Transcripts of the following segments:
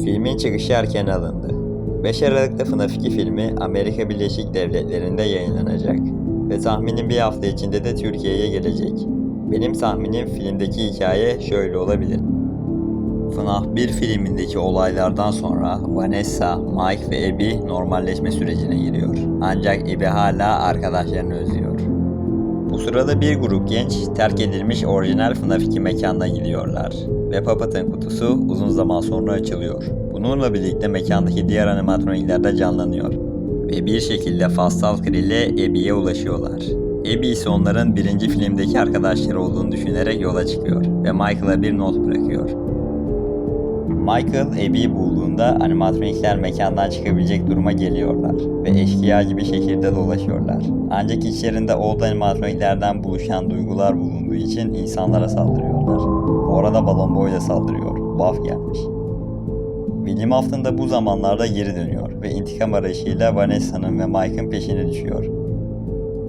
Filmin çıkışı erken alındı. 5 Aralık'ta FNAF 2 filmi Amerika Birleşik Devletleri'nde yayınlanacak ve tahminim bir hafta içinde de Türkiye'ye gelecek. Benim tahminim filmdeki hikaye şöyle olabilir. FNAF 1 filmindeki olaylardan sonra Vanessa, Mike ve Abby normalleşme sürecine giriyor. Ancak Abby hala arkadaşlarını özlüyor. Bu sırada bir grup genç terk edilmiş orijinal FNAF 2 mekanına gidiyorlar. Ve Puppet'ın kutusu uzun zaman sonra açılıyor. Bununla birlikte mekandaki diğer animatronikler de canlanıyor. Ve bir şekilde Fast ile Abby'ye ulaşıyorlar. Abby ise onların birinci filmdeki arkadaşları olduğunu düşünerek yola çıkıyor ve Michael'a bir not bırakıyor. Michael Abby'yi bulduğunda animatronikler mekandan çıkabilecek duruma geliyorlar ve eşkıya gibi şehirde dolaşıyorlar. Ancak içlerinde old animatroniklerden buluşan duygular bulunduğu için insanlara saldırıyorlar. Bu arada Balon Boy da saldırıyor. Buff gelmiş. William Afton da bu zamanlarda geri dönüyor ve intikam arayışıyla Vanessa'nın ve Mike'ın peşine düşüyor.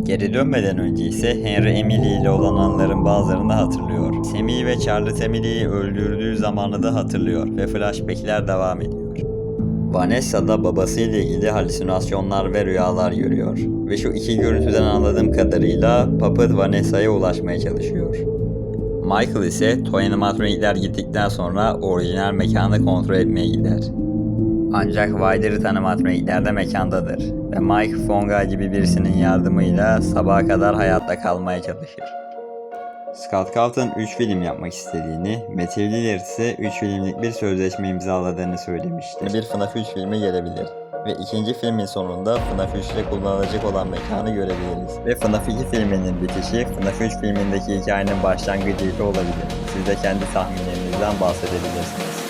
Geri dönmeden önce ise Henry Emily ile olan anların bazılarını hatırlıyor. Sammy ve Charlotte Emily'yi öldürdüğü zamanı da hatırlıyor ve flashbackler devam ediyor. Vanessa da babasıyla ilgili halüsinasyonlar ve rüyalar görüyor. Ve şu iki görüntüden anladığım kadarıyla Puppet Vanessa'ya ulaşmaya çalışıyor. Michael ise toy animatronikler gittikten sonra orijinal mekanı kontrol etmeye gider. Ancak Widerit animatronikler de mekandadır ve Mike Fonga gibi birisinin yardımıyla sabaha kadar hayatta kalmaya çalışır. Scott Cawthon 3 film yapmak istediğini, Matthew Lillard ise 3 filmlik bir sözleşme imzaladığını söylemişti. Bir FNAF 3 filmi gelebilir. Ve ikinci filmin sonunda FNAF 3 ile kullanılacak olan mekanı görebiliriz. Ve FNAF 2 filminin bitişi FNAF 3 filmindeki hikayenin başlangıcı gibi olabilir. Siz de kendi tahminlerinizden bahsedebilirsiniz.